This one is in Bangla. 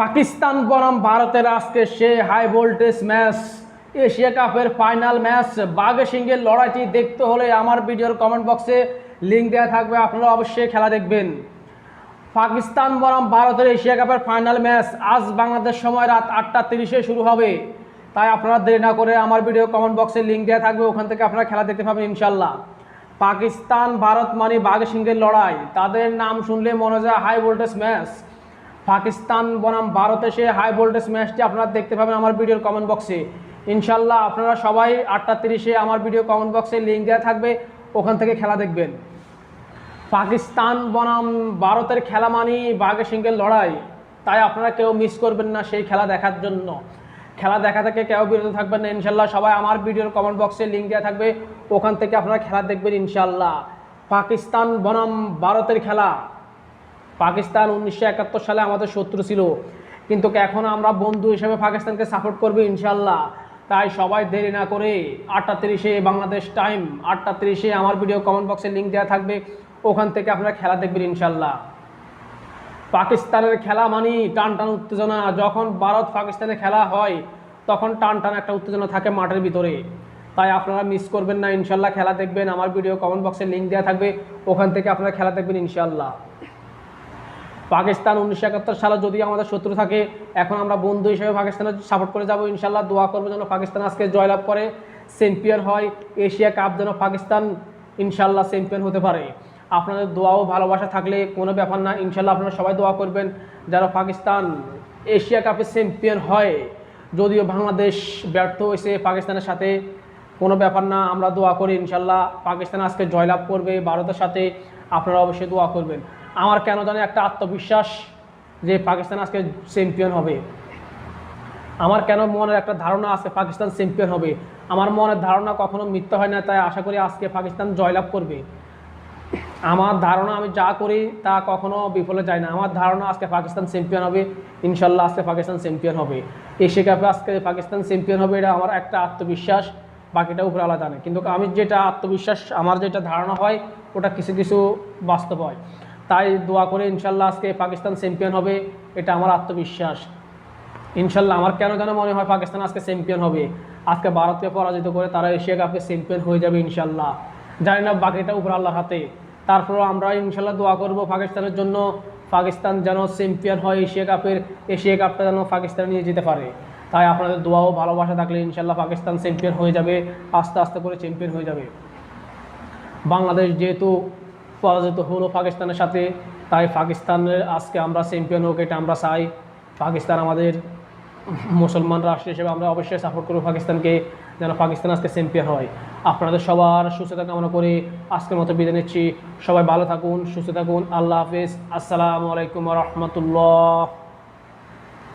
পাকিস্তান বনাম ভারতের আজকে সে হাই ভোল্টেজ ম্যাচ এশিয়া কাপের ফাইনাল ম্যাচ বাঘে সিংহের লড়াইটি দেখতে হলে আমার ভিডিওর কমেন্ট বক্সে লিঙ্ক দেওয়া থাকবে, আপনারা অবশ্যই খেলা দেখবেন। পাকিস্তান বনাম ভারতের এশিয়া কাপের ফাইনাল ম্যাচ আজ বাংলাদেশ সময় রাত আটটা তিরিশে শুরু হবে। তাই আপনারা দেরি না করে আমার ভিডিও কমেন্ট বক্সে লিঙ্ক দেওয়া থাকবে, ওখান থেকে আপনারা খেলা দেখতে পাবেন ইনশাল্লাহ পাকিস্তান, ভারত মানে বাঘ সিংহের লড়াই, তাদের নাম শুনলে মনে যায় হাই ভোল্টেজ ম্যাচ পাকিস্তান বনাম ভারতে সে হাই ভোল্টেজ ম্যাচটি আপনারা দেখতে পাবেন আমার ভিডিওর কমেন্ট বক্সে ইনশাল্লাহ আপনারা সবাই আটটা তিরিশে আমার ভিডিও কমেন্ট বক্সে লিঙ্ক দেওয়া থাকবে, ওখান থেকে খেলা দেখবেন। পাকিস্তান বনাম ভারতের খেলা মানি বাঘে সিংহের লড়াই, তাই আপনারা কেউ মিস করবেন না সেই খেলা দেখার জন্য। খেলা দেখা থেকে কেউ বিরত থাকবেন না ইনশাল্লাহ সবাই আমার ভিডিওর কমেন্ট বক্সে লিঙ্ক দেওয়া থাকবে, ওখান থেকে আপনারা খেলা দেখবেন ইনশাল্লাহ পাকিস্তান বনাম ভারতের খেলা পাকিস্তান উনিশশো একাত্তর সালে আমাদের শত্রু ছিল। কিন্তু এখন আমরা বন্ধু হিসেবে পাকিস্তানকে সাপোর্ট করব ইনশাল্লাহ তাই সবাই দেরি না করে আটটা তিরিশে বাংলাদেশ টাইম আটটা তিরিশে আমার ভিডিও কমেন্ট বক্সে লিঙ্ক দেওয়া থাকবে। ওখান থেকে আপনারা খেলা দেখবেন ইনশাল্লাহ পাকিস্তানের খেলা মানি টান টান উত্তেজনা। যখন ভারত পাকিস্তানে খেলা হয়, তখন টান টান একটা উত্তেজনা থাকে মাঠের ভিতরে। তাই আপনারা মিস করবেন না ইনশাল্লাহ খেলা দেখবেন। আমার ভিডিও কমেন্ট বক্সে লিঙ্ক দেওয়া থাকবে। ওখান থেকে আপনারা খেলা দেখবেন ইনশাল্লাহ পাকিস্তান উনিশশো একাত্তর সালে যদি আমাদের শত্রু থাকে, এখন আমরা বন্ধু হিসেবে পাকিস্তানের সাপোর্ট করে যাব, ইনশাল্লাহ দোয়া করব যেন পাকিস্তান আজকে জয়লাভ করে চ্যাম্পিয়ন হয়, এশিয়া কাপ যেন পাকিস্তান ইনশাল্লাহ চ্যাম্পিয়ন হতে পারে। আপনাদের দোয়াও ভালোবাসা থাকলে কোনো ব্যাপার না, ইনশাল্লাহ আপনারা সবাই দোয়া করবেন যেন পাকিস্তান এশিয়া কাপে চ্যাম্পিয়ন হয়। যদিও বাংলাদেশ ব্যর্থ হয়েছে পাকিস্তানের সাথে, কোনো ব্যাপার না, আমরা দোয়া করি, ইনশাল্লাহ পাকিস্তান আজকে জয়লাভ করবে, ভারতের সাথে, আপনারা অবশ্যই দোয়া করবেন। আমার কেন জানি একটা আত্মবিশ্বাস যে পাকিস্তান আজকে চ্যাম্পিয়ন হবে। আমার কেন মনের একটা ধারণা আছে পাকিস্তান চ্যাম্পিয়ন হবে। আমার মনের ধারণা কখনো মিথ্যা হয় না, তাই আশা করি আজকে পাকিস্তান জয়লাভ করবে। আমার ধারণা আমি যা করি তা কখনো বিফলে যায় না। আমার ধারণা আজকে পাকিস্তান চ্যাম্পিয়ন হবে। ইনশাল্লাহ আজকে পাকিস্তান চ্যাম্পিয়ন হবে। এশিয়া কাপে আজকে পাকিস্তান চ্যাম্পিয়ন হবে, এটা আমার একটা আত্মবিশ্বাস, বাকিটা উপরে আলাদা নেই কিন্তু আমি যেটা আত্মবিশ্বাস, আমার যেটা ধারণা হয়, ওটা কিছু কিছু বাস্তব হয়। তাই দোয়া করে ইনশাল্লাহ আজকে পাকিস্তান চ্যাম্পিয়ন হবে, এটা আমার আত্মবিশ্বাস। ইনশাল্লাহ আমার কেন যেন মনে হয় পাকিস্তান আজকে চ্যাম্পিয়ন হবে। আজকে ভারতকে পরাজিত করে তারা এশিয়া কাপে চ্যাম্পিয়ন হয়ে যাবে ইনশাল্লাহ। জানি না বাকিটা উপর আল্লাহর হাতে। তারপর আমরা ইনশাল্লাহ দোয়া করব পাকিস্তানের জন্য, পাকিস্তান যেন চ্যাম্পিয়ন হয় এশিয়া কাপের, এশিয়া কাপটা যেন পাকিস্তান নিয়ে যেতে পারে। তাই আপনাদের দোয়াও ভালোবাসা থাকলে ইনশাল্লাহ পাকিস্তান চ্যাম্পিয়ন হয়ে যাবে, আস্তে আস্তে করে চ্যাম্পিয়ন হয়ে যাবে। বাংলাদেশ যেহেতু পরাজিত হলো পাকিস্তানের সাথে। তাই পাকিস্তানের আজকে আমরা চ্যাম্পিয়ন হোক, এটা আমরা চাই। পাকিস্তান আমাদের মুসলমান রাষ্ট্র হিসেবে আমরা অবশ্যই সাপোর্ট করব পাকিস্তানকে, যেন পাকিস্তান আজকে চ্যাম্পিয়ন হয়। আপনাদের সবার সুস্থতা কামনা করে আজকের মতো বিদায় নিচ্ছি। সবাই ভালো থাকুন, সুস্থ থাকুন। আল্লাহ হাফিজ। আসসালামু আলাইকুম রহমতুল্লাহ।